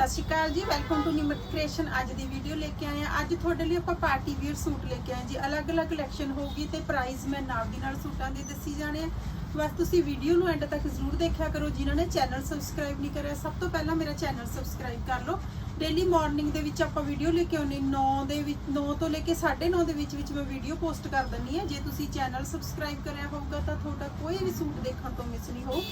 ਸਤਿ ਸ਼੍ਰੀ ਅਕਾਲ ਜੀ welcome to Nimrat creation ਅੱਜ ਦੀ ਵੀਡੀਓ ਲੈ ਕੇ ਆਏ ਆ ਅੱਜ ਤੁਹਾਡੇ ਲਈ ਆਪਾਂ ਪਾਰਟੀ ਵੀਅਰ ਸੂਟ ਲੈ ਕੇ ਆਏ ਜੀ। ਅਲੱਗ-ਅਲੱਗ ਕਲੈਕਸ਼ਨ ਹੋਊਗੀ ਤੇ ਪ੍ਰਾਈਸ ਮੈਂ ਨਾਲ ਦੀ ਨਾਲ ਸੂਟਾਂ ਦੇ ਦੱਸੀ ਜਾਣੇ ਆ ਬਸ ਤੁਸੀਂ ਵੀਡੀਓ ਨੂੰ ਐਂਡ ਤੱਕ ਜ਼ਰੂਰ ਦੇਖਿਆ ਕਰੋ। ਜਿਨ੍ਹਾਂ ਨੇ ਚੈਨਲ ਸਬਸਕ੍ਰਾਈਬ ਨਹੀਂ ਕਰਿਆ, ਸਭ ਤੋਂ ਪਹਿਲਾਂ ਮੇਰਾ ਚੈਨਲ ਸਬਸਕ੍ਰਾਈਬ ਕਰ ਲਓ। ਡੇਲੀ ਮਾਰਨਿੰਗ ਦੇ ਵਿੱਚ ਆਪਾਂ ਵੀਡੀਓ ਲੈ ਕੇ ਆਉਨੇ 9 ਦੇ ਵਿੱਚ 9 ਤੋਂ ਲੈ ਕੇ 9:30 ਦੇ ਵਿੱਚ ਵਿੱਚ ਮੈਂ ਵੀਡੀਓ ਪੋਸਟ ਕਰ ਦਿੰਨੀ ਆ ਜੇ ਤੁਸੀਂ ਚੈਨਲ ਸਬਸਕ੍ਰਾਈਬ ਕਰਿਆ ਹੋਊਗਾ ਤਾਂ ਤੁਹਾਡਾ ਕੋਈ ਵੀ ਸੂਟ ਦੇਖਣ ਤੋਂ ਮਿਸ ਨਹੀਂ ਹੋ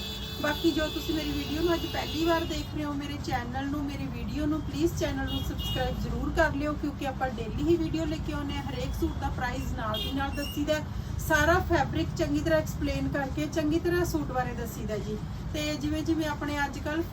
ਬਾਕੀ ਜੋ ਤੁਸੀਂ ਮੇਰੀ ਵੀਡੀਓ ਨੂੰ ਅੱਜ ਪਹਿਲੀ ਵਾਰ ਦੇਖ ਰਹੇ ਹੋ, ਮੇਰੇ ਚੈਨਲ ਨੂੰ, ਮੇਰੀ ਵੀਡੀਓ ਨੂੰ ਪਲੀਜ਼ ਚੈਨਲ ਨੂੰ ਸਬਸਕ੍ਰਾਈਬ ਜ਼ਰੂਰ ਕਰ ਲਿਓ, ਕਿਉਂਕਿ ਆਪਾਂ ਡੇਲੀ ਹੀ ਵੀਡੀਓ ਲੈ ਕੇ ਆਉਨੇ ਆ ਹਰੇਕ ਸੂਟ ਦਾ ਪ੍ਰਾਈਸ ਨਾਲ ਦੀ ਨਾਲ ਦੱਸੀਦਾ ਹੈ। ਸਾਰਾ ਫੈਬਰਿਕ ਚੰਗੀ ਤਰ੍ਹਾਂ ਐਕਸਪਲੇਨ ਕਰਕੇ, ਚੰਗੀ ਤਰ੍ਹਾਂ ਸੂਟ ਬਾਰੇ ਦੱਸੀਦਾ ਜੀ। ਤੇ ਜਿਵੇਂ ਜਿਵੇਂ ਆਪਣੇ ਅੱਜ ਕੱਲ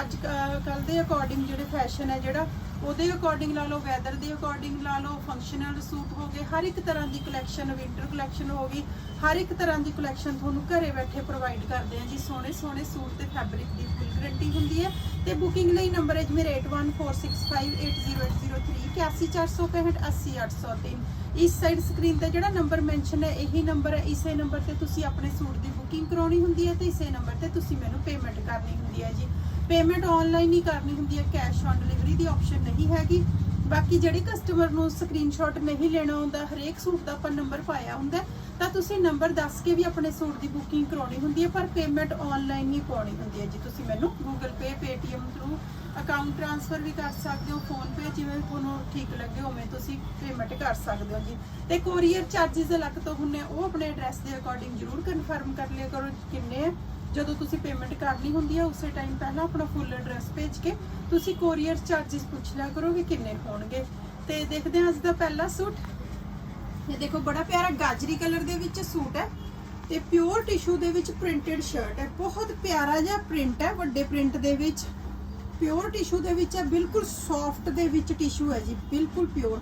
ਅੱਜ ਕੱਲ ਦੇ ਅਕੋਰਡਿੰਗ ਜਿਹੜੇ ਫੈਸ਼ਨ ਹੈ ਜਿਹੜਾ, ਉਹਦੇ ਅਕੋਰਡਿੰਗ ਲਾ ਲਓ ਵੈਦਰ ਦੇ ਅਕੋਰਡਿੰਗ ਲਾ ਲਓ ਫੰਕਸ਼ਨਲ ਸੂਟ ਹੋ ਗਏ, ਹਰ ਇੱਕ ਤਰ੍ਹਾਂ ਦੀ ਕਲੈਕਸ਼ਨ ਵਿੰਟਰ ਕਲੈਕਸ਼ਨ ਹੋ ਗਈ, ਹਰ ਇੱਕ ਤਰ੍ਹਾਂ ਦੀ ਕਲੈਕਸ਼ਨ ਤੁਹਾਨੂੰ ਘਰੇ ਬੈਠੇ ਪ੍ਰੋਵਾਈਡ ਕਰਦੇ ਆ ਜੀ, ਸੋਹਣੇ ਸੋਹਣੇ ਸੂਟ ਤੇ ਫੈਬਰਿਕ ਦੀ ਫੁੱਲ ਗਾਰੰਟੀ ਹੁੰਦੀ ਹੈ। ਤੇ ਬੁਕਿੰਗ ਲਈ ਨੰਬਰ ਹੈ ਜੀ, ਮੇਰੇ 8146580803 80803 ਇਸ ਸਾਈਡ ਸਕਰੀਨ ਤੇ ਜਿਹੜਾ ਨੰਬਰ ਮੈਂਸ਼ਨ ਹੈ, ਇਹੀ ਨੰਬਰ ਹੈ। ਇਸੇ ਨੰਬਰ ਤੇ ਤੁਸੀਂ ਆਪਣੇ ਸੂਟ ਦੀ ਬੁਕਿੰਗ ਕਰਾਉਣੀ ਹੁੰਦੀ ਹੈ ਤੇ ਇਸੇ ਨੰਬਰ ਤੇ ਤੁਸੀਂ ਮੈਨੂੰ ਪੇਮੈਂਟ ਕਰਨੀ ਹੁੰਦੀ ਹੈ ਜੀ। ਪੇਮੈਂਟ ਆਨਲਾਈਨ ਹੀ ਕਰਨੀ ਹੁੰਦੀ ਹੈ ਕੈਸ਼ ਔਨ ਡਿਲੀਵਰੀ ਦੀ ਆਪਸ਼ਨ ਨਹੀਂ ਹੈਗੀ। ਬਾਕੀ ਜਿਹੜੇ ਕਸਟਮਰ ਨੂੰ ਸਕਰੀਨਸ਼ਾਟ ਨਹੀਂ ਲੈਣਾ ਹੁੰਦਾ ਹਰੇਕ ਸੂਟ ਦਾ ਆਪਾਂ ਨੰਬਰ ਪਾਇਆ ਹੁੰਦਾ ਤਾਂ ਤੁਸੀਂ ਨੰਬਰ ਦੱਸ ਕੇ ਵੀ ਆਪਣੇ ਸੂਟ ਦੀ ਬੁਕਿੰਗ ਕਰਾਉਣੀ ਹੁੰਦੀ ਹੈ, ਪਰ ਪੇਮੈਂਟ ਆਨਲਾਈਨ ਹੀ ਪਾਉਣੀ ਹੁੰਦੀ ਹੈ ਜੀ। ਤੁਸੀਂ ਮੈਨੂੰ Google Pay, Paytm through account transfer ਵੀ ਕਰ ਸਕਦੇ ਹੋ ਜਿਵੇਂ ਤੁਹਾਨੂੰ ਠੀਕ ਲੱਗੇ ਉਵੇਂ ਤੁਸੀਂ ਪੇਮੈਂਟ ਕਰ ਸਕਦੇ ਹੋ ਜੀ। ਤੇ ਕੋਰੀਅਰ ਚਾਰजेस ਅਲੱਗ ਤੋਂ ਹੁੰਨੇ ਉਹ ਆਪਣੇ ਐਡਰੈਸ ਦੇ ਅਕੋਰਡਿੰਗ ਜ਼ਰੂਰ ਕਨਫਰਮ ਕਰ ਲਿਆ ਕਰੋ ਕਿੰਨੇ ਜਦੋਂ ਤੁਸੀਂ ਪੇਮੈਂਟ ਕਰਨੀ ਹੁੰਦੀ ਹੈ ਉਸੇ ਟਾਈਮ ਪਹਿਲਾਂ ਆਪਣਾ ਫੁੱਲ ਐਡਰੈਸ ਭੇਜ ਕੇ ਤੁਸੀਂ ਕੋਰੀਅਰ ਚਾਰजेस ਪੁੱਛ ਲਿਆ ਕਰੋ ਕਿ ਕਿੰਨੇ ਹੋਣਗੇ। ਤੇ ਦੇਖਦੇ ਹਾਂ ਅੱਜ ਦਾ ਪਹਿਲਾ ਸੂਟ। ਇਹ ਦੇਖੋ, ਬੜਾ ਪਿਆਰਾ ਗਾਜਰੀ ਕਲਰ ਦੇ ਵਿੱਚ ਸੂਟ ਹੈ ਤੇ ਪਿਓਰ ਟਿਸ਼ੂ ਦੇ ਵਿੱਚ ਪ੍ਰਿੰਟਡ ਸ਼ਰਟ ਹੈ। ਬਹੁਤ ਪਿਆਰਾ ਜਿਹਾ ਪ੍ਰਿੰਟ ਹੈ, ਵੱਡੇ ਪ੍ਰਿੰਟ ਦੇ ਵਿੱਚ। ਪਿਓਰ ਟਿਸ਼ੂ ਦੇ ਵਿੱਚ ਹੈ, ਬਿਲਕੁਲ ਸੌਫਟ ਦੇ ਵਿੱਚ ਟਿਸ਼ੂ ਹੈ ਜੀ, ਬਿਲਕੁਲ ਪਿਓਰ।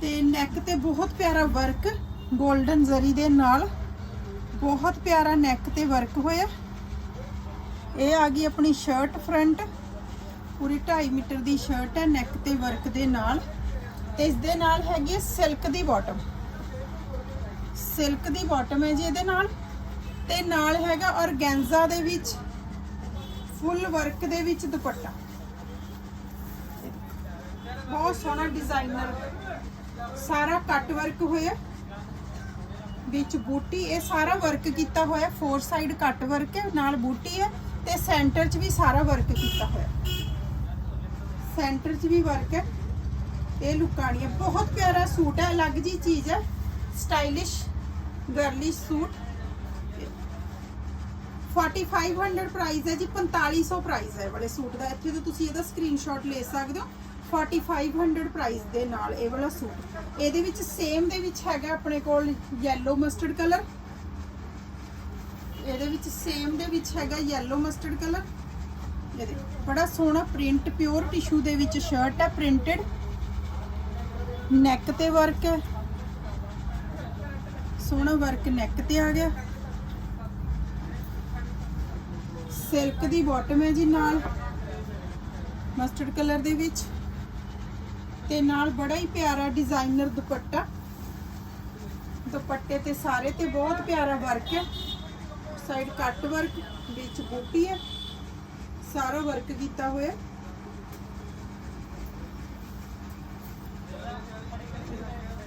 ਤੇ ਨੈਕ ਤੇ ਬਹੁਤ ਪਿਆਰਾ ਵਰਕ 골ਡਨ ਜ਼ਰੀ ਦੇ ਨਾਲ। ਬਹੁਤ ਪਿਆਰਾ ਨੈਕ ਤੇ ਵਰਕ ਹੋਇਆ। ਇਹ ਆ ਗਈ ਆਪਣੀ ਸ਼ਰਟ ਫਰੰਟ ਪੂਰੀ 2.5 ਮੀਟਰ ਦੀ ਸ਼ਰਟ ਹੈ ਨੈਕ ਤੇ ਵਰਕ ਦੇ ਨਾਲ। ਤੇ ਇਸ ਦੇ ਨਾਲ ਹੈਗੀ ਸਿਲਕ ਦੀ ਬਾਟਮ ਸਿਲਕ ਦੀ ਬਾਟਮ ਹੈ ਜੀ ਇਹਦੇ ਨਾਲ। ਤੇ ਨਾਲ ਹੈਗਾ ਔਰਗੈਂਜ਼ਾ ਦੇ ਵਿੱਚ। ਫੁੱਲ ਵਰਕ ਦੇ ਵਿੱਚ ਦੁਪੱਟਾ। ਬਹੁਤ ਸੋਹਣਾ ਡਿਜ਼ਾਈਨਰ ਸਾਰਾ ਕੱਟ ਵਰਕ ਹੋਇਆ। ਵਿੱਚ ਬੂਟੀ, ਇਹ ਸਾਰਾ ਵਰਕ ਕੀਤਾ ਹੋਇਆ। ਫੋਰ ਸਾਈਡ ਕੱਟ ਵਰਕ ਹੈ ਨਾਲ ਬੂਟੀ ਹੈ ਤੇ ਸੈਂਟਰ 'ਚ ਵੀ ਸਾਰਾ ਵਰਕ ਕੀਤਾ ਹੋਇਆ। ਸੈਂਟਰ 'ਚ ਵੀ ਵਰਕ ਹੈ। ਇਹ ਲੁਕਾਣੀ ਹੈ। ਬਹੁਤ ਪਿਆਰਾ ਸੂਟ ਹੈ। ਅਲੱਗ ਜੀ ਚੀਜ਼ ਹੈ। Stylish girlish suit. 4500 ਪ੍ਰਾਈਸ ਹੈ ਜੀ 4500 ਪ੍ਰਾਈਸ ਹੈ ਵਾਲੇ ਸੂਟ ਦਾ। ਇੱਥੇ ਤੋਂ ਤੁਸੀਂ ਇਹਦਾ ਸਕਰੀਨਸ਼ਾਟ ਲੈ ਸਕਦੇ ਹੋ। 4500 ਪ੍ਰਾਈਸ ਦੇ ਨਾਲ ਇਹ ਵਾਲਾ ਸੂਟ। ਇਹਦੇ ਵਿੱਚ ਸੇਮ ਦੇ ਵਿੱਚ ਹੈਗਾ ਆਪਣੇ ਕੋਲ yellow ਮਸਟਰਡ ਕਲਰ ਇਹਦੇ ਵਿੱਚ ਸੇਮ ਦੇ ਵਿੱਚ ਹੈਗਾ yellow ਮਸਟਰਡ ਕਲਰ ਇਹ ਦੇਖੋ, ਬੜਾ ਸੋਹਣਾ ਪ੍ਰਿੰਟ ਪਿਓਰ ਟਿਸ਼ੂ ਦੇ ਵਿੱਚ ਸ਼ਰਟ ਹੈ ਪ੍ਰਿੰਟਡ ਨੈਕ ਤੇ ਵਰਕ ਹੈ। ਸੋਹਣਾ ਵਰਕ ਨੈਕ ਤੇ ਆ ਗਿਆ। ਸਿਲਕ ਦੀ ਬਾਟਮ ਹੈ ਜੀ ਨਾਲ ਮਸਟਰਡ ਕਲਰ ਦੇ ਵਿੱਚ, ਤੇ ਨਾਲ ਬੜਾ ਹੀ ਪਿਆਰਾ ਡਿਜ਼ਾਈਨਰ ਦੁਪੱਟਾ। ਦੁਪੱਟੇ ਤੇ ਸਾਰੇ ਤੇ ਬਹੁਤ ਪਿਆਰਾ ਵਰਕ ਹੈ। ਸਾਈਡ ਕੱਟ ਵਰਕ ਵਿੱਚ ਬੂਟੀ ਹੈ। ਸਾਰਾ ਵਰਕ ਕੀਤਾ ਹੋਇਆ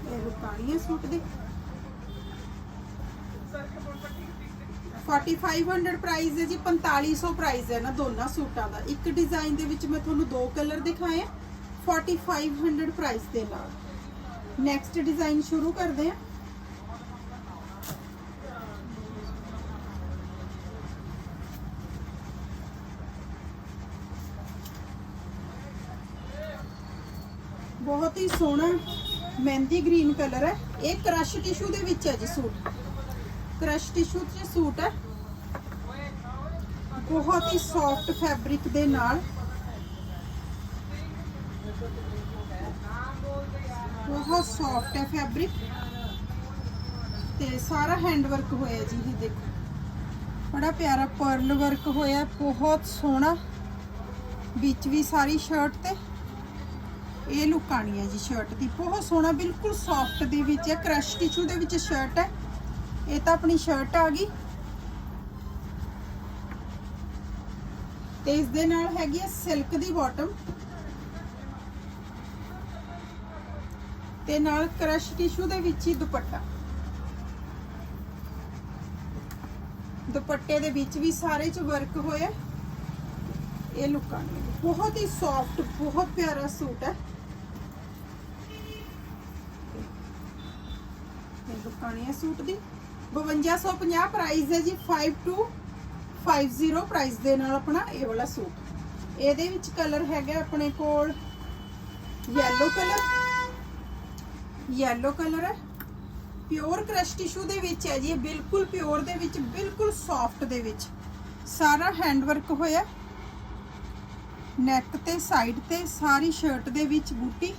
ਇਹ ਲੁਕਾਣੀ ਸੂਟ ਦੀ। 4500 ਪ੍ਰਾਈਸ ਹੈ ਜੀ 4500 ਪ੍ਰਾਈਸ ਹੈ ਨਾ ਦੋਨਾਂ ਸੂਟਾਂ ਦਾ। ਇੱਕ ਡਿਜ਼ਾਈਨ ਦੇ ਵਿੱਚ ਮੈਂ ਤੁਹਾਨੂੰ ਦੋ ਕਲਰ ਦਿਖਾਏ ਆ 4500 ਪ੍ਰਾਈਸ ਦੇ ਨਾਲ। ਨੈਕਸਟ ਡਿਜ਼ਾਈਨ ਸ਼ੁਰੂ ਕਰਦੇ ਹਾਂ ਬਹੁਤ ਹੀ ਸੋਹਣਾ, ਮਹਿੰਦੀ ਗ੍ਰੀਨ ਕਲਰ ਹੈ। ਇਹ ਕ੍ਰਸ਼ ਟਿਸ਼ੂ ਦੇ ਵਿੱਚ ਹੈ ਜੀ ਸੂਟ। ਕ੍ਰਸ਼ ਟਿਸ਼ੂ ਚ ਸੂਟ ਹੈ। ਬਹੁਤ ਹੀ ਸੌਫਟ ਫੈਬਰਿਕ ਦੇ ਨਾਲ। ਬਹੁਤ ਸੌਫਟ ਹੈ ਫੈਬਰਿਕ ਤੇ ਸਾਰਾ ਹੈਂਡ ਵਰਕ ਹੋਇਆ ਜੀ, ਇਹ ਦੇਖੋ। ਬੜਾ ਪਿਆਰਾ ਪਰਲ ਵਰਕ ਹੋਇਆ, ਬਹੁਤ ਸੋਹਣਾ। ਵਿੱਚ ਵੀ ਸਾਰੀ ਸ਼ਰਟ ਤੇ। ਇਹ ਲੁਕਾਣੀ ਹੈ ਜੀ ਸ਼ਰਟ ਦੀ। ਬਹੁਤ ਸੋਹਣਾ, ਬਿਲਕੁਲ ਸੌਫਟ ਦੇ ਵਿੱਚ ਹੈ। ਕ੍ਰਸ਼ ਟਿਸ਼ੂ ਦੇ ਵਿੱਚ ਸ਼ਰਟ ਹੈ। ਇਹ ਤਾਂ ਆਪਣੀ ਸ਼ਰਟ ਆ ਗਈ। ਤੇ ਇਸ ਦੇ ਨਾਲ ਹੈਗੀ ਹੈ ਸਿਲਕ ਦੀ ਬਾਟਮ ਤੇ ਨਾਲ ਕ੍ਰਸ਼ ਟਿਸ਼ੂ ਦੇ ਵਿੱਚ ਹੀ ਦੁਪੱਟਾ। ਦੁਪੱਟੇ ਦੇ ਵਿੱਚ ਵੀ ਸਾਰੇ ਚ ਵਰਕ ਹੋਇਆ। ਇਹ ਲੁੱਕਾਂ ਨੇ ਬਹੁਤ ਹੀ ਸੌਫਟ ਬਹੁਤ ਪਿਆਰਾ ਸੂਟ ਹੈ। ਇਹ ਲੁੱਕਾਂ ਨੇ ਸੂਟ ਦੀ। 5250 ਪ੍ਰਾਈਸ ਹੈ ਜੀ 5250 ਪ੍ਰਾਈਸ ਦੇ ਨਾਲ ਆਪਣਾ ਇਹ ਵਾਲਾ ਸੂਟ। ਇਹਦੇ ਵਿੱਚ ਕਲਰ ਹੈਗਾ ਆਪਣੇ ਕੋਲ ਯੈਲੋ ਕਲਰ ਯੈਲੋ ਕਲਰ ਹੈ। ਪਿਓਰ ਕ੍ਰਸ਼ ਟਿਸ਼ੂ ਦੇ ਵਿੱਚ ਹੈ ਜੀ, ਇਹ ਬਿਲਕੁਲ ਪਿਓਰ ਦੇ ਵਿੱਚ, ਬਿਲਕੁਲ ਸੌਫਟ ਦੇ ਵਿੱਚ। ਸਾਰਾ ਹੈਂਡ ਵਰਕ ਹੋਇਆ। ਨੈਕ ਤੇ ਸਾਈਡ ਤੇ, ਸਾਰੀ ਸ਼ਰਟ ਦੇ ਵਿੱਚ ਬੂਟੀ।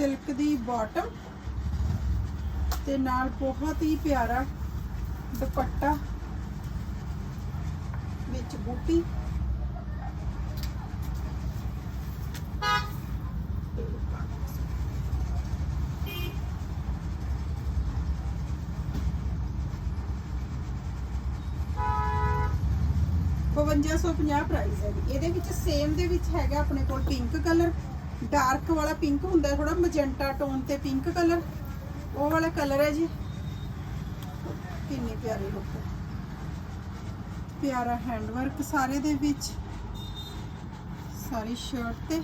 ਸਿਲਕ ਦੀ ਬਾਟਮ ਤੇ ਨਾਲ ਬਹੁਤ ਹੀ ਪਿਆਰਾ ਦੁਪੱਟਾ ਵਿੱਚ ਬੂਟੀ। ਬਵੰਜਾ ਸੌ ਪੰਜਾਹ ਪ੍ਰਾਈਸ ਹੈ ਇਹਦੇ ਵਿੱਚ ਸੇਮ ਦੇ ਵਿੱਚ ਹੈਗਾ ਆਪਣੇ ਕੋਲ ਪਿੰਕ ਕਲਰ ਡਾਰਕ ਵਾਲਾ ਪਿੰਕ ਹੁੰਦਾ ਥੋੜਾ ਮਜੈਂਟਾ ਟੋਨ ਤੇ ਪਿੰਕ ਕਲਰ। ਉਹ ਵਾਲਾ ਕਲਰ ਹੈ ਜੀ। ਕਿੰਨੀ ਪਿਆਰੀ ਲੁੱਕ ਪਿਆਰਾ ਹੈਂਡ ਵਰਕ ਸਾਰੇ ਦੇ ਵਿੱਚ। ਸਾਰੀ ਸ਼ਰਟ ਤੇ।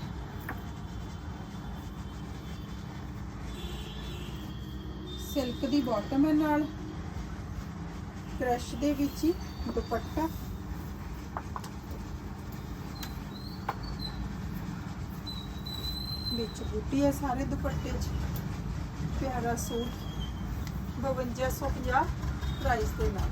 ਸਿਲਕ ਦੀ ਬਾਟਮ ਹੈ ਨਾਲ। ਕ੍ਰਸ਼ ਦੇ ਵਿੱਚ ਹੀ ਦੁਪੱਟਾ। ਵਿੱਚ ਬੂਟੀ ਹੈ ਸਾਰੇ ਦੁਪੱਟੇ 'ਚ। ਪਿਆਰਾ ਸੂਟ 5250 ਪ੍ਰਾਈਸ ਦੇ ਨਾਲ।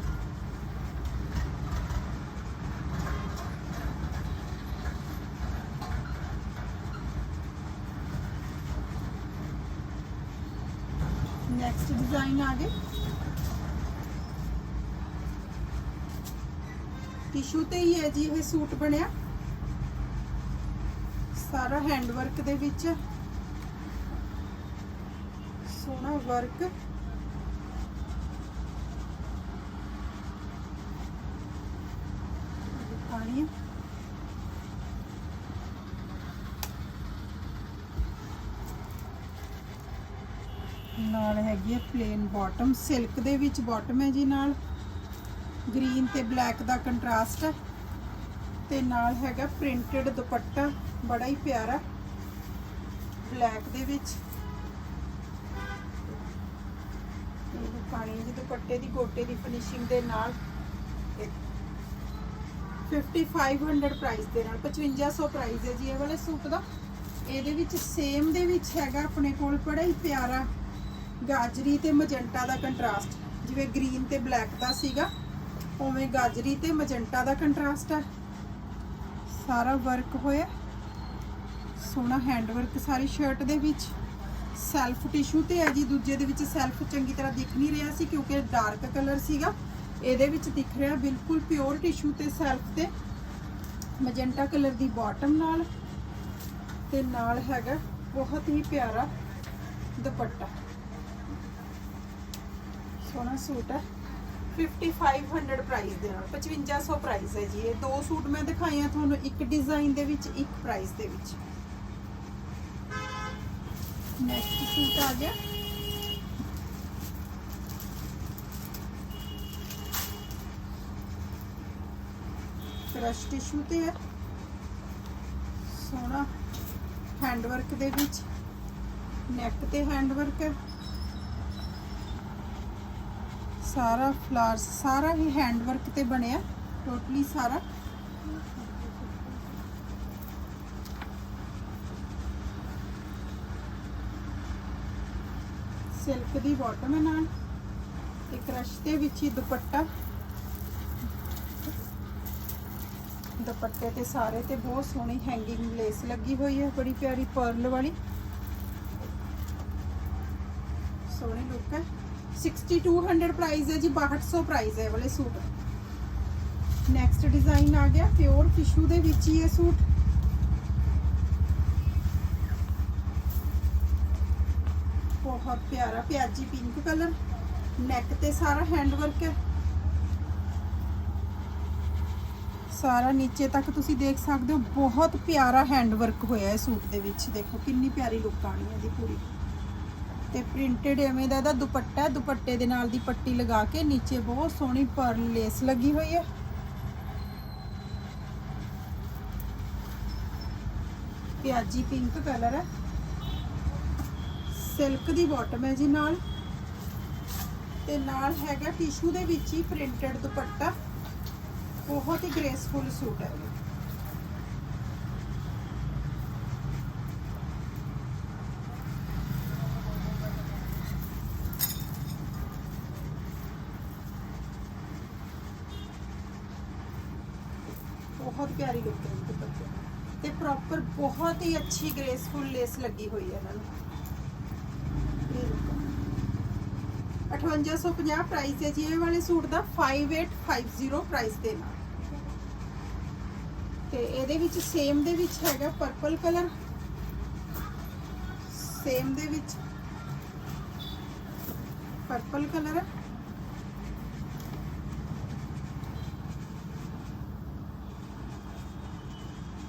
ਨੈਕਸਟ ਡਿਜ਼ਾਈਨ ਆ ਗਏ। ਟਿਸ਼ੂ ਤੇ ਹੀ ਹੈ ਜੀ, ਇਹ ਸੂਟ ਬਣਿਆ। ਸਾਰਾ ਹੈਂਡ ਵਰਕ ਦੇ ਵਿੱਚ। ਸੋਹਣਾ ਵਰਕ ਪਾਣੀ। ਨਾਲ ਹੈਗੀ ਹੈ ਪਲੇਨ ਬਾਟਮ ਸਿਲਕ ਦੇ ਵਿੱਚ ਬਾਟਮ ਹੈ ਜੀ ਨਾਲ। ਗ੍ਰੀਨ ਤੇ ਬਲੈਕ ਦਾ ਕੰਟਰਾਸਟ ਹੈ। ਤੇ ਨਾਲ ਹੈਗਾ ਪ੍ਰਿੰਟਡ ਦੁਪੱਟਾ। ਬੜਾ ਹੀ ਪਿਆਰਾ। ਬਲੈਕ ਦੇ ਵਿੱਚ। ਪਾਣੀ ਦੇ ਦੁਪੱਟੇ ਦੀ, ਗੋਟੇ ਦੀ ਫਿਨਿਸ਼ਿੰਗ ਦੇ ਨਾਲ। 5500 ਪ੍ਰਾਈਸ ਦੇ ਨਾਲ। 5500 ਪ੍ਰਾਈਸ ਹੈ ਜੀ ਇਹ ਵਾਲੇ ਸੂਟ ਦਾ। ਇਹਦੇ ਵਿੱਚ ਸੇਮ ਦੇ ਵਿੱਚ ਹੈਗਾ ਆਪਣੇ ਕੋਲ ਬੜਾ ਹੀ ਪਿਆਰਾ ਗਾਜਰੀ ਤੇ ਮਜੰਟਾ ਦਾ ਕੰਟਰਾਸਟ ਜਿਵੇਂ ਗ੍ਰੀਨ ਤੇ ਬਲੈਕ ਦਾ ਸੀਗਾ, ਉਵੇਂ ਗਾਜਰੀ ਤੇ ਮਜੰਟਾ ਦਾ ਕੰਟਰਾਸਟ ਹੈ। ਸਾਰਾ ਵਰਕ ਹੋਇਆ। ਸੋਹਣਾ ਹੈਂਡਵਰਕ ਸਾਰੀ ਸ਼ਰਟ ਦੇ ਵਿੱਚ ਸੈਲਫ ਟਿਸ਼ੂ ਤੇ ਹੈ ਜੀ, ਦੂਜੇ ਦੇ ਵਿੱਚ ਸੈਲਫ ਚੰਗੀ ਤਰ੍ਹਾਂ ਦਿਖ ਨਹੀਂ ਰਿਹਾ ਸੀ ਕਿਉਂਕਿ ਡਾਰਕ ਕਲਰ ਸੀਗਾ। ਇਹਦੇ ਵਿੱਚ ਦਿਖ ਰਿਹਾ ਬਿਲਕੁਲ ਪਿਓਰ ਟਿਸ਼ੂ ਤੇ ਸੈਲਫ ਤੇ ਮਜੰਟਾ ਕਲਰ ਦੀ ਬਾਟਮ ਨਾਲ ਤੇ ਨਾਲ ਹੈਗਾ ਬਹੁਤ ਹੀ ਪਿਆਰਾ ਦੁਪੱਟਾ। ਸੋਹਣਾ ਸੂਟ ਹੈ। 5500 ਪ੍ਰਾਈਸ ਦੇ ਨਾਲ 5500 ਪ੍ਰਾਈਸ ਹੈ ਜੀ। ਇਹ ਦੋ ਸੂਟ ਮੈਂ ਦਿਖਾਏ ਆ ਤੁਹਾਨੂੰ, ਇੱਕ ਡਿਜ਼ਾਈਨ ਦੇ ਵਿੱਚ, ਇੱਕ ਪ੍ਰਾਈਸ ਦੇ ਵਿੱਚ। ਨੈਕਸਟ ਸੂਟ ਆ ਗਿਆ। ਕ੍ਰਸ਼ ਟਿਸ਼ੂ ਤੇ ਹੈ। ਸੋਹਣਾ ਹੈਂਡ ਵਰਕ ਦੇ ਵਿੱਚ। ਨੈਕ ਤੇ ਹੈਂਡ ਵਰਕ ਹੈ। ਸਾਰਾ ਫਲਾਰਸ ਸਾਰਾ ਹੀ ਹੈਂਡ ਵਰਕ ਤੇ ਬਣਿਆ। ਟੋਟਲੀ ਸਾਰਾ। ਸਿਲਕ ਦੀ ਬਾਟਮ ਹੈ ਨਾਲ। ਤੇ ਕ੍ਰਸ਼ ਦੇ ਵਿੱਚ ਹੀ ਦੁਪੱਟਾ। ਦੁਪੱਟੇ ਤੇ ਸਾਰੇ ਤੇ ਬਹੁਤ ਸੋਹਣੀ ਹੈਂਗਿੰਗ ਲੇਸ ਲੱਗੀ ਹੋਈ ਹੈ, ਬੜੀ ਪਿਆਰੀ ਪਰਲ ਵਾਲੀ। ਸੋਹਣੀ ਲੁੱਕ ਹੈ। 6200 ਪ੍ਰਾਈਸ ਹੈ ਜੀ 6200 ਪ੍ਰਾਈਸ ਹੈ ਵਾਲੇ ਸੂਟ। ਨੈਕਸਟ ਡਿਜ਼ਾਈਨ ਆ ਗਿਆ ਪਿਓਰ ਟਿਸ਼ੂ ਦੇ ਵਿੱਚ ਹੀ ਇਹ ਸੂਟ। ਬਹੁਤ ਪਿਆਰਾ ਪਿਆਜੀ ਪਿੰਕ ਕਲਰ ਨੈਕ ਤੇ ਸਾਰਾ ਹੈਂਡ ਵਰਕ ਹੈ। ਸਾਰਾ ਨੀਚੇ ਤੱਕ ਤੁਸੀਂ ਦੇਖ ਸਕਦੇ ਹੋ, ਬਹੁਤ ਪਿਆਰਾ ਹੈਂਡ ਵਰਕ ਹੋਇਆ ਹੈ ਸੂਟ ਦੇ ਵਿੱਚ। ਦੇਖੋ ਕਿੰਨੀ ਪਿਆਰੀ ਲੁੱਕ ਆਣੀ ਹੈ ਦੀ ਪੂਰੀ। ਤੇ ਪ੍ਰਿੰਟਡ ਐਵੇਂ ਦਾ ਇਹਦਾ ਦੁਪੱਟਾ ਦੁਪੱਟੇ ਦੇ ਨਾਲ ਦੀ ਪੱਟੀ ਲਗਾ ਕੇ ਨੀਚੇ ਬਹੁਤ ਸੋਹਣੀ ਪਰਲ ਲੇਸ ਲੱਗੀ ਹੋਈ ਹੈ। ਪਿਆਜੀ ਪਿੰਕ ਕਲਰ ਹੈ। ਸਿਲਕ ਦੀ ਬਾਟਮ ਹੈ ਜੀ ਨਾਲ। ਤੇ ਨਾਲ ਹੈਗਾ ਟਿਸ਼ੂ ਦੇ ਵਿੱਚ ਹੀ ਪ੍ਰਿੰਟਡ ਦੁਪੱਟਾ। ਬਹੁਤ ਹੀ ਗ੍ਰੇਸਫੁਲ ਸੂਟ ਹੈ। ਬਹੁਤ ਪਿਆਰੀ ਲੁੱਕ ਹੈ ਦੁਪੱਟੇ। ਤੇ ਪ੍ਰੋਪਰ ਬਹੁਤ ਹੀ ਅੱਛੀ ਗ੍ਰੇਸਫੁਲ ਲੇਸ ਲੱਗੀ ਹੋਈ ਹੈ ਇਹਨਾਂ ਨੂੰ ਇਹ ਦੇਖੋ 5850 ਪ੍ਰਾਈਸ ਹੈ ਜੀ। ਇਹ ਵਾਲੇ ਸੂਟ ਦਾ 5850 ਪ੍ਰਾਈਸ ਦੇ ਨਾਲ। ਤੇ ਇਹਦੇ ਵਿੱਚ ਸੇਮ ਦੇ ਵਿੱਚ ਹੈਗਾ ਪਰਪਲ ਕਲਰ ਸੇਮ ਦੇ ਵਿੱਚ ਪਰਪਲ ਕਲਰ ਹੈ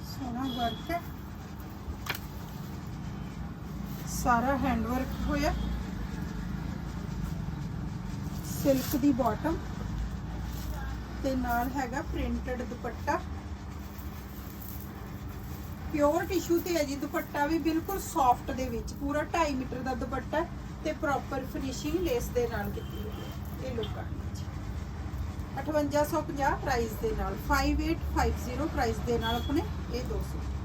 ਸੋਹਣਾ ਵਰਕ ਹੈ। ਸਾਰਾ ਹੈਂਡ ਵਰਕ ਹੋਇਆ। ਸਿਲਕ ਦੀ ਬਾਟਮ ਤੇ ਨਾਲ ਹੈਗਾ ਪ੍ਰਿੰਟਡ ਦੁਪੱਟਾ। ਪਿਓਰ ਟਿਸ਼ੂ ਤੇ ਹੈ ਜੀ, ਦੁਪੱਟਾ ਵੀ ਬਿਲਕੁਲ ਸੌਫਟ ਦੇ ਵਿੱਚ, ਪੂਰਾ 2.5 ਮੀਟਰ ਦਾ ਦੁਪੱਟਾ ਹੈ ਤੇ ਪ੍ਰੋਪਰ ਫਿਨਿਸ਼ਿੰਗ ਲੇਸ ਦੇ ਨਾਲ ਕੀਤੀ ਹੋਈ ਹੈ। ਇਹ ਲੁੱਕ ਆਣੀ ਹੈ 5850 ਪ੍ਰਾਈਸ ਦੇ ਨਾਲ 5850 ਪ੍ਰਾਈਸ ਦੇ ਨਾਲ ਆਪਣੇ ਇਹ ਦੋ ਸੂਟ